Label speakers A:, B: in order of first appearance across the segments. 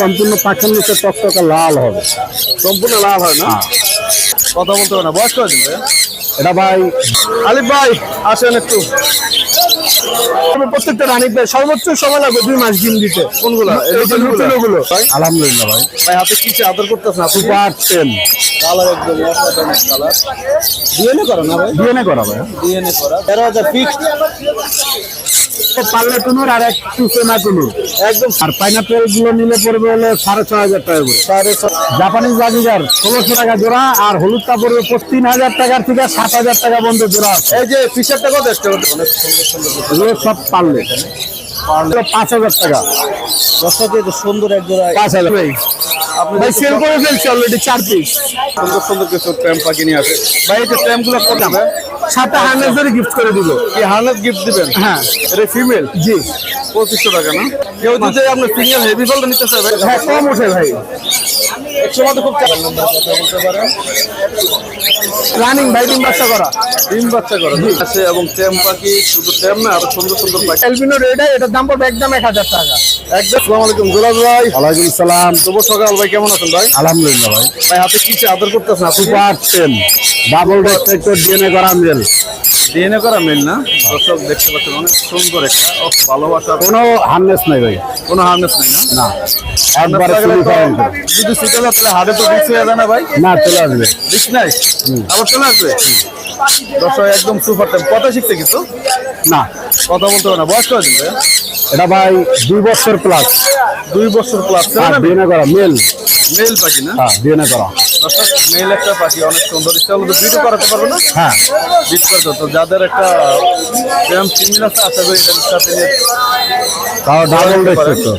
A: সম্পূর্ণ পাখের নিচে টকটকা লাল হবে।
B: সম্পূর্ণ লাভ হয় না? কথা বলতে হবে না। বয়স
A: এটা ভাই
B: আলিফ ভাই আসেন একটু।
A: প্রত্যেকটা রানিক ভাই সর্বোচ্চ সময় লাগবে দুই মাস ডিম দিতে।
B: কোনগুলো? ভাই?
A: আলহামদুলিল্লাহ ভাই।
B: ভাই হাতে কি আদর করতেছেন আপনি?
A: সুপার টেন
B: কালার একদম অসাধারণ কালার ডিএনএ করা না ভাই?
A: ডিএনএ করা ভাই।
B: ডিএনএ করা। তেরো হাজার ফিক্সড
A: পাল্লে কুনুর আর একটু সেনা কুনুর
B: একদম।
A: আর পাইনাপেলগুলো নিলে পড়বে হলো সাড়ে ছয় হাজার টাকা করে।
B: সাড়ে ছ-
A: জাপানিজ বাজিগার ষোলোশো টাকা জোড়া আর হলুদটা পড়বে তিন হাজার টাকার থেকে সাত হাজার টাকা বন্ধ জোড়া
B: এই যে ফিশারটা কত
A: এগুলো সব পারলে। পাঁচ হাজার টাকা।
B: দর্শকে তো সুন্দর এক জোড়া।
A: পাঁচ হাজার।
B: আপনি
A: ভাই সেল করে ফেলছি অলরেডি চার পিস
B: সুন্দর সুন্দর কিছু ট্যাম্প পাখি নিয়ে আসে। ভাই এই যে ট্যাম্পগুলো কত ভাই
A: হার্নেস ধরে গিফট করে দিল
B: এই হার্নেস গিফট দিবেন?
A: হ্যাঁ।
B: এটা ফিমেল
A: জি।
B: পঁচিশশো টাকা না? কেউ যদি আপনার সিঙ্গেল হেভি বলতে নিতে চাই ভাই।
A: হ্যাঁ কম ওঠে ভাই।
B: একশো মতো খুব কথা বলতে পারেন
A: রানিং ভাই ডিম বাচ্চা করা।
B: ডিম বাচ্চা করে? আছে এবং ট্যাম্প পাখি শুধু ট্যাম্প না আরও সুন্দর সুন্দর পাখি।
A: এলবিনো রেডা এটার দাম পড়বে একদম এক হাজার টাকা।
B: একদম সালাম আলাইকুম জোলাস ভাই।
A: ওয়ালাইকুম সালাম।
B: শুভ সকাল ভাই কেমন আছেন ভাই?
A: আলহামদুলিল্লাহ ভাই।
B: ভাই হাতে কি আদর করতেছেন আপনি?
A: Super ten double restrictor DNA করা মেল
B: ডিএনএ করা মেল না? দর্শক দেখতে পাচ্ছেন অনেক সুন্দর একটা ও ভালোবাসা।
A: কোনো হার্নেস নাই ভাই।
B: কোনো হার্নেস নাই না?
A: না। একবারে
B: যদি ছুটে তাহলে হাটে তো বিক্রি হয়ে না ভাই?
A: না চলে আসবে।
B: বিক্রি নাই? আবার চলে আসবে? দর্শক একদম সুপার টাইম কথা শিখতে কিন্তু
A: না।
B: কথা বলতে হবে না। বয়স করে দিন
A: এটা ভাই দুই বছর প্লাস
B: দুই বছর প্লাস
A: ডিএনএ করা মেল
B: মেল পাখি না?
A: হ্যাঁ ডিএনএ করা।
B: দর্শক মেল একটা পাখি অনেক সুন্দর। ইচ্ছা হলো ভিডিও করাতে পারব না?
A: হ্যাঁ।
B: বিট করতে তো যাদের একটা প্রেম ফিমেল আছে আশা করি এটার সাথে নিয়ে
A: তাও ডাবল রেস্ট্রিক্টর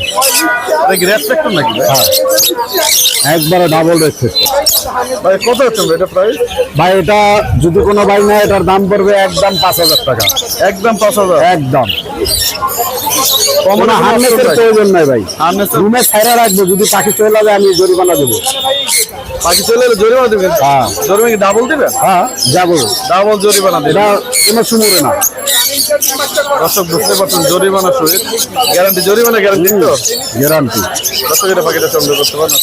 B: এটা কি রেসপেক্ট নাকি ভাই?
A: হ্যাঁ। একবারে ডাবল রেস্ট্রিক্টর
B: ভাই কত হচ্ছে এটা প্রাইস
A: ভাই এটা যদি কোনো ভাই না এটার দাম পড়বে একদম পাঁচ হাজার টাকা।
B: একদম পাঁচ হাজার?
A: একদম।
B: কম
A: কোনো হার্নেসের প্রয়োজন নাই ভাই। রুমে ছাইরা রাখব যদি পাখি চলে যাবে আমি জরিমানা দেবো।
B: পাখি চলে এলে জরিমানা দেবেন?
A: হ্যাঁ।
B: জরিমানা ডাবল দিবেন?
A: হ্যাঁ
B: ডাবল জরিমানা দেবেন।
A: এটা কোনো সুমরে না।
B: দর্শক বুঝতে পারছেন জরিমানা সহিত গ্যারান্টি জরিমানা গ্যারান্টি তো?
A: গ্যারান্টি
B: দর্শক এটা পাখিটা সংগ্রহ করতে পারেন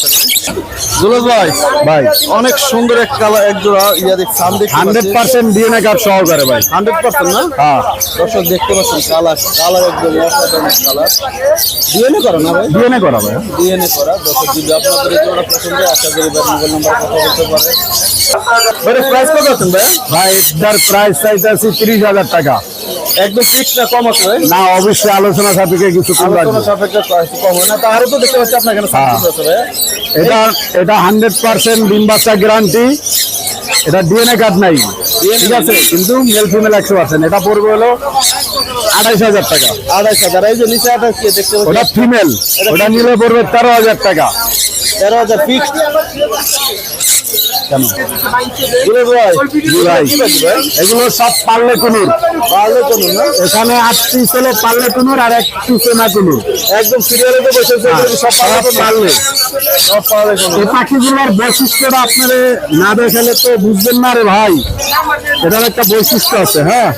B: জুলুস ভাই
A: ভাই
B: অনেক সুন্দর এক কালার এক জোড়া ইয়া দেখতে
A: হান্ড্রেড পার্সেন্ট ডিএনএ কার্ড সহকারে ভাই।
B: হান্ড্রেড পার্সেন্ট না?
A: হ্যাঁ।
B: দর্শক দেখতে পাচ্ছেন কালার কালার একদম অসাধারণ কালার। ডিএনএ করা না ভাই?
A: ডিএনএ করা ভাই।
B: ডিএনএ করা। দর্শক যদি আপনাদের এই জোড়া পছন্দ আশা করি ভাই মোবাইল নাম্বার কথা বলতে পারেন ভাই প্রাইস কত আছেন ভাই?
A: ভাই এটার প্রাইস চাইতেছি তিরিশ হাজার টাকা।
B: একদম ফিক্স না কম আছে
A: না অবশ্যই আলোচনা সাপেক্ষে কিছু কম
B: আলোচনা সাপেক্ষে কম হয় না তারও তো দেখতে পাচ্ছি আপনার এখানে ভাই।
A: এটা এটা হান্ড্রেড পার্সেন্ট ডিম বাচ্চা গ্যারান্টি এটা ডিএনএ কার্ড নাই। ঠিক আছে কিন্তু মেল ফিমেল একশো পার্সেন্ট। এটা পড়বে হলো আঠাইশ হাজার টাকা।
B: আড়াইশ হাজার এই যে নিচে আঠাশ দেখতে
A: ওটা ফিমেল ওটা নিলে পড়বে তেরো হাজার টাকা।
B: তেরো হাজার ফিক্সড
A: এগুলো সব পারলে কুনুর।
B: পারলে চলুন না?
A: এখানে আট পিস হলো পারলে কুনুর আর এক পিস না কুনুর।
B: একদম সিরিয়ালে তো বসেছে সব পারলে
A: সব এই পাখিগুলোর বৈশিষ্ট্যটা আপনারা না দেখালে তো বুঝবেন না রে ভাই। এটার একটা বৈশিষ্ট্য আছে হ্যাঁ?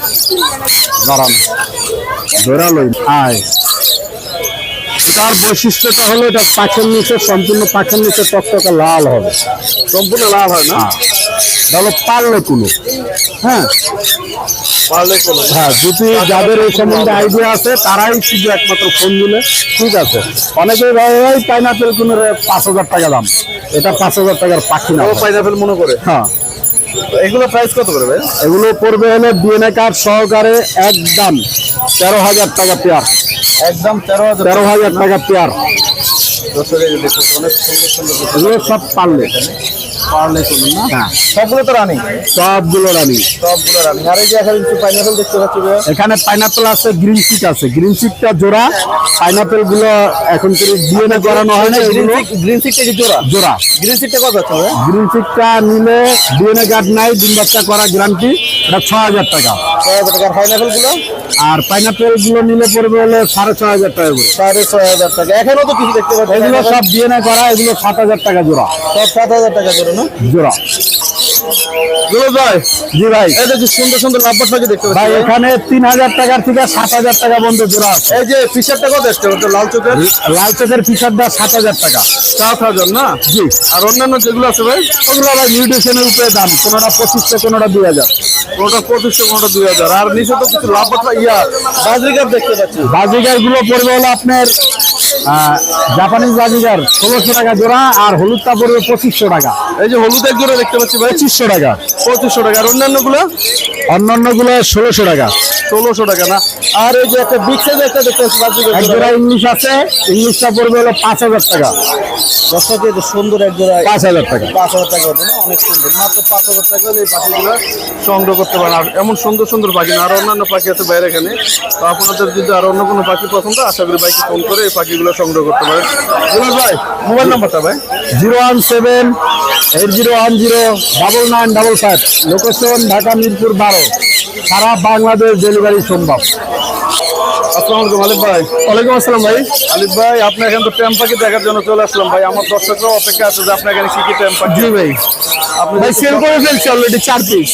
A: দাঁড়ান। আয়। এটার বৈশিষ্ট্যটা হলো এটা পাখের নিচে সম্পূর্ণ পাখের নিচে টকটকা লাল হবে।
B: সম্পূর্ণ লাল হয় না?
A: এটা হলো পারলে কুলো হ্যাঁ।
B: পারলে
A: হ্যাঁ যদি যাদের এই সম্বন্ধে আইডিয়া আছে তারাই শুধু একমাত্র ফোন দিলে। ঠিক আছে। অনেকেই ভাই পাইনাপেল কুনোর পাঁচ হাজার টাকা দাম। এটা পাঁচ হাজার টাকার পাখি না।
B: ও পাইনাপেল মনে করে?
A: হ্যাঁ।
B: এগুলো প্রাইস কত করে ভাই?
A: এগুলো পড়বে হলো ডিএনএ কার্ড সহকারে একদম তেরো হাজার টাকা পেয়ার
B: একদম তেরো হাজার
A: তেরো হাজার টাকা পেয়ার। এগুলো সব পারলে।
B: পারলে চলুন না?
A: হ্যাঁ।
B: সবগুলো তো রানিং
A: সবগুলো রানি
B: সবগুলো রানিং আর এই যে এখানে কিছু পাইনাপেল দেখতে পাচ্ছি
A: এখানে পাইনাপেল আছে গ্রিন চিক আছে। গ্রিন চিকটা জোড়া। পাইনাপেলগুলো এখন করে ডিএনএ করানো হয় না
B: গ্রিন সিক গ্রিন কি জোড়া?
A: জোড়া।
B: গ্রিন কত আছে
A: গ্রিন নিলে ডিএনএ কার্ড নাই ডিম বাচ্চা করা গ্যারান্টি এটা ছ হাজার টাকা।
B: ছয় হাজার টাকার পাইনাপেলগুলো
A: আর পাইনাপেলগুলো নিলে পড়বে হলে সাড়ে ছয় হাজার টাকা করে।
B: সাড়ে ছয় হাজার টাকা। এখনও তো কিছু দেখতে পাচ্ছি
A: এগুলো সব না করা এগুলো সাত হাজার টাকা জোড়া।
B: সব সাত হাজার টাকা করে না?
A: জোড়া।
C: জি ভাই।
B: এই যে সুন্দর সুন্দর লাভবাট পাখি দেখতে
C: ভাই এখানে তিন হাজার টাকার থেকে সাত হাজার টাকা পর্যন্ত জোড়া আছে।
B: এই যে ফিশারটা কত আসছে ওটা লাল চোখের?
C: লাল চোখের ফিশার সাত হাজার টাকা।
B: সাত হাজার না?
C: জি।
B: আর অন্যান্য যেগুলো আছে ভাই?
C: ওগুলো ভাই উপরে দাম কোনোটা পঁচিশশো কোনোটা দুই হাজার।
B: কোনোটা পঁচিশশো কোনোটা দুই হাজার। আর নিচে তো কিছু লাভবাট ইয়া দেখতে পাচ্ছি।
C: গুলো পড়বে হলো আপনার জাপানিজ বাজিগার ষোলোশো টাকা জোড়া আর হলুদটা পড়বে পঁচিশশো টাকা।
B: এই যে হলুদ এক জোড়া দেখতে পাচ্ছি ভাই।
C: পঁচিশশো টাকা।
B: পঁচিশশো টাকা। আর
C: অন্যান্যগুলো অন্যান্যগুলো ষোলোশো টাকা।
B: ষোলোশো টাকা না? আর এই যে একটা বিগ সাইজ একটা দেখতে পাচ্ছি
C: এক জোড়া। ইংলিশ আছে ইংলিশটা পড়বে হলো পাঁচ হাজার টাকা।
B: সুন্দর এক জোড়া
C: পাঁচ হাজার টাকা।
B: পাঁচ হাজার টাকা না? অনেক সুন্দর। মাত্র পাঁচ হাজার টাকা হলে এই পাখিগুলো সংগ্রহ করতে পারেন। আর এমন সুন্দর সুন্দর পাখি না। আর অন্যান্য পাখি আছে বাইরে এখানে। তো আপনাদের যদি আর অন্য কোনো পাখি পছন্দ আশা করি বাইকে ফোন করে এই পাখিগুলো সংগ্রহ করতে পারেন। ভাই মোবাইল নাম্বারটা ভাই?
C: Zero one seven eight zero one zero double nine double five location Dhaka Mirpur বারো সারা বাংলাদেশ ডেলিভারি সম্ভব।
B: আসসালামু আলাইকুম আলিফ ভাই।
C: ওয়ালাইকুম আসসালাম ভাই।
B: আলিফ ভাই আপনি এখানে তো ট্যাম পাখি দেখার জন্য চলে আসলাম ভাই? আমার দর্শকরাও অপেক্ষা আছে যে আপনার এখানে কি কি ট্যাম পাখি
C: জি ভাই।
B: আপনি
C: ভাই সেল করে ফেলছি অলরেডি চার পিস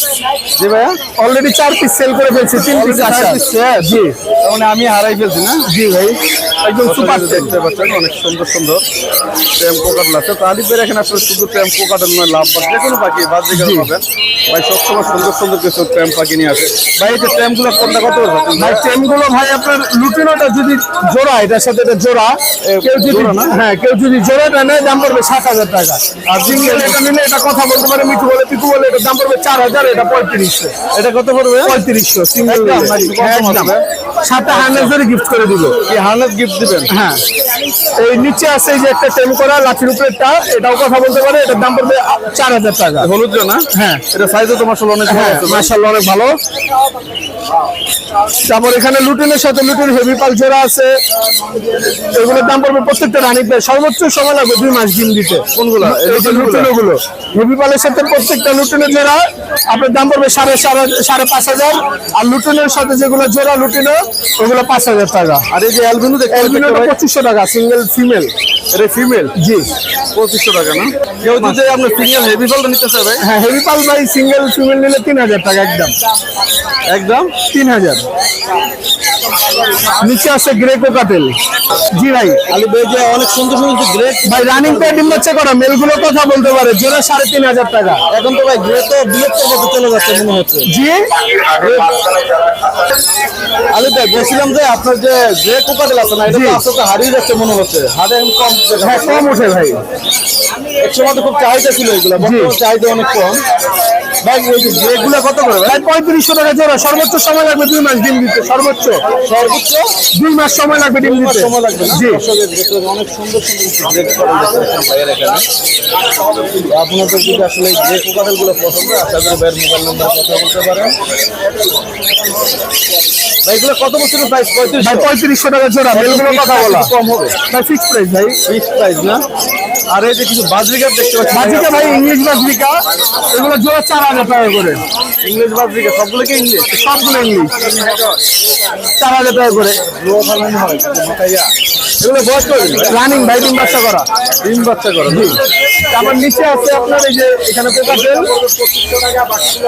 B: জি ভাইয়া?
C: অলরেডি চার পিস সেল করে ফেলছি তিন পিস
B: চার
C: আছে। জি।
B: মানে আমি হারাই ফেলছি না?
C: জি ভাই একদম সুপার
B: দেখতে পাচ্ছেন অনেক সুন্দর সুন্দর টেম্পো কাটল আছে। তো আলিফের এখানে আসলে শুধু টেম্পো কাটল নয় লাভ বা যে কোনো পাখি বাদ দিকে পাবেন। ভাই সবসময় সুন্দর সুন্দর কিছু ট্যাম্প পাখি নিয়ে আসে। ভাই এই যে ট্যাম্পগুলো কোনটা কত
C: ভাই টেমগুলো ভাই আপনার লুটিনোটা যদি জোড়া এটার সাথে এটা জোড়া কেউ যদি
B: জোড়া না?
C: হ্যাঁ কেউ যদি জোড়াটা নেয় দাম পড়বে সাত হাজার টাকা। আর সিঙ্গেল এটা নিলে এটা কথা বলতে পারে মিঠু বলে পিকু বলে এটা দাম পড়বে চার হাজার এটা পঁয়ত্রিশশো।
B: এটা কত পড়বে?
C: পঁয়ত্রিশশো সিঙ্গেল
B: একদম নাকি কম
C: একদম।
B: আছে?
C: সাথে হান্ড্রেড গিফট করে দিব
B: কি হার্নেস গিফট দিবেন?
C: হ্যাঁ। এই নিচে আছে এই যে একটা টেম করা লাঠির উপরেরটা এটাও কথা বলতে পারে এটার দাম পড়বে চার হাজার টাকা।
B: হলুদ না?
C: হ্যাঁ।
B: এটা সাইজও তোমার আসলে অনেক
C: হ্যাঁ
B: আছে
C: অনেক ভালো। তারপর এখানে লুটিনের সাথে লুটিন হেভি পাল জোড়া আছে। এগুলোর দাম পড়বে প্রত্যেকটা রানী প্রায় সর্বোচ্চ সময় লাগবে দুই মাস ডিম দিতে।
B: কোনগুলা? লুটিনগুলো
C: হেভি পালের সাথে প্রত্যেকটা লুটিনের জোড়া আপনার দাম পড়বে সাড়ে সাড়ে সাড়ে পাঁচ হাজার। আর লুটিনের সাথে যেগুলো জোড়া লুটিনো ওগুলো পাঁচ হাজার টাকা।
B: আর এই যে অ্যালবিনো ভাই?
C: পঁচিশশো টাকা সিঙ্গেল ফিমেল
B: এটা ফিমেল
C: জি।
B: পঁচিশশো টাকা না? কেউ যদি আপনার ফিমেল হেভি ফলটা নিতে চায় ভাই?
C: হ্যাঁ হেভি পাল ভাই সিঙ্গেল ফিমেল নিলে তিন হাজার টাকা একদম।
B: একদম?
C: তিন হাজার। নিচে আছে গ্রে কোকাটেল জি ভাই।
B: আলি ভাই যে অনেক সুন্দর সুন্দর গ্রেট
C: ভাই রানিং পেয়ে ডিম বাচ্চা করা মেলগুলো কথা বলতে পারে জোড়া সাড়ে তিন হাজার টাকা।
B: এখন তো ভাই গ্রে তো বিলুপ্ত হতে চলে যাচ্ছে মনে হচ্ছে।
C: জি?
B: আলি ভাই বলছিলাম যে আপনার যে গ্রে কোকাটেল আছে না এটা তো আস্তে হারিয়ে যাচ্ছে মনে হচ্ছে। এখন কম
C: হ্যাঁ কম ওঠে ভাই।
B: এক সময় তো খুব চাহিদা ছিল এগুলো বর্তমানে চাহিদা অনেক কম। ভাই ওই যে গ্রে গুলো কত করে ভাই?
C: ভাই পঁয়ত্রিশশো টাকা জোড়া। সর্বোচ্চ সময় লাগবে দুই মাস ডিম দিতে সর্বোচ্চ।
B: সর্বোচ্চ
C: দুই মাস সময় লাগবে ডিম
B: মাস
C: দিতে।
B: সময় লাগবে
C: জি।
B: অনেক সুন্দর সুন্দর আপনাদের যদি আসলে যে কোকাটেলগুলো পছন্দ আশা করি ভাইয়ের মোবাইল নাম্বার কথা বলতে পারেন। ভাই এগুলো কত বছরের প্রাইস পঁয়ত্রিশ
C: ভাই পঁয়ত্রিশশো টাকা জোড়া মেলগুলো কথা বলা।
B: কম হবে?
C: ভাই ফিক্স প্রাইস ভাই।
B: ফিক্স প্রাইস না? আর এই যে কিছু বাজরিকা দেখতে পাচ্ছি
C: বাজরিকা ভাই ইংলিশ বাজরিকা। এগুলো জোড়া চার হাজার টাকা করে।
B: ইংলিশ বাজরিকা সবগুলো কি ইংলিশ?
C: সবগুলো ইংলিশ। চার হাজার টাকা করে।
B: ফালানো হয় এগুলো বয়স
C: রানিং ভাই ডিম বাচ্চা করা।
B: তিন বাচ্চা করে
C: তারপর নিচে আছে আপনার এই যে এখানে কোকাটেল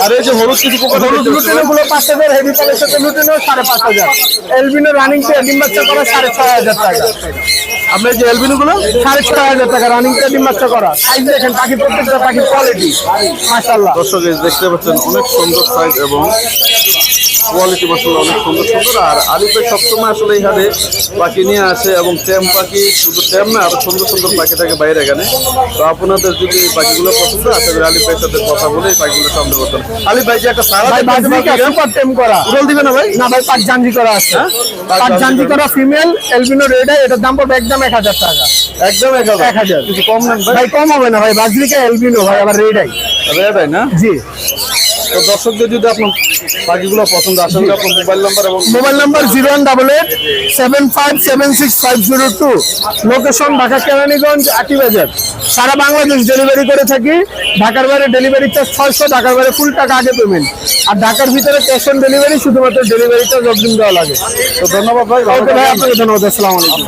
B: আর এই যে হলুদ কিছু পোকা
C: হলুদ লুটিনো গুলো পাঁচ হাজার হেভি পালের সাথে লুটিনো সাড়ে পাঁচ হাজার। এলবিনো রানিং ডিম বাচ্চা করা সাড়ে ছয় হাজার টাকা।
B: আপনার যে এলবিনো গুলো?
C: সাড়ে ছয় হাজার টাকা রানিং ডিম বাচ্চা করা। সাইজ দেখেন পাখি প্রত্যেকটা পাখির কোয়ালিটি মাশাল্লাহ
B: দর্শক দেখতে পাচ্ছেন অনেক সুন্দর সাইজ এবং কোয়ালিটি মশলা অনেক সুন্দর সুন্দর। আর আলিপে সবসময় আসলে এই হাটে পাখি নিয়ে আসে এবং ট্যাম পাখি শুধু ট্যাম না আরও সুন্দর সুন্দর পাখি থাকে বাইরে এখানে। তো আপনাদের যদি পাখিগুলো পছন্দ হয়, আশা করি আলিফ ভাইয়ের সাথে কথা বলে এই পাখিগুলো সংগ্রহ করতে আলিফ ভাই যে একটা সারা
C: টেম করা?
B: উড়াল দিবে না ভাই।
C: না ভাই পাক জাঞ্জি করা আছে।
B: পাক
C: পাক
B: জাঞ্জি
C: করা ফিমেল এলবিনো রেড এটার দাম পড়বে একদম এক হাজার টাকা।
B: একদম এক হাজার।
C: এক হাজার।
B: কিছু কম নেন ভাই।
C: কম হবে না ভাই বাজরিকা এলবিনো ভাই আবার রেড আই
B: রেড না?
C: জি।
B: তো দর্শকদের যদি আপনার পাখিগুলো পছন্দ আসেন আপনার মোবাইল নাম্বার এবং
C: mobile number zero one double eight seven five seven six five zero two location Dhaka Keraniganj Ati বাজার সারা বাংলাদেশ ডেলিভারি করে থাকি। ঢাকার বাইরে ডেলিভারি চার্জ ছয়শো ঢাকার বাইরে ফুল টাকা আগে পেমেন্ট আর ঢাকার ভিতরে ক্যাশ অন ডেলিভারি শুধুমাত্র ডেলিভারি চার্জ অগ্রিম দেওয়া লাগে।
B: তো ধন্যবাদ ভাই
C: ভাই আপনাকে ধন্যবাদ আসসালামু আলাইকুম।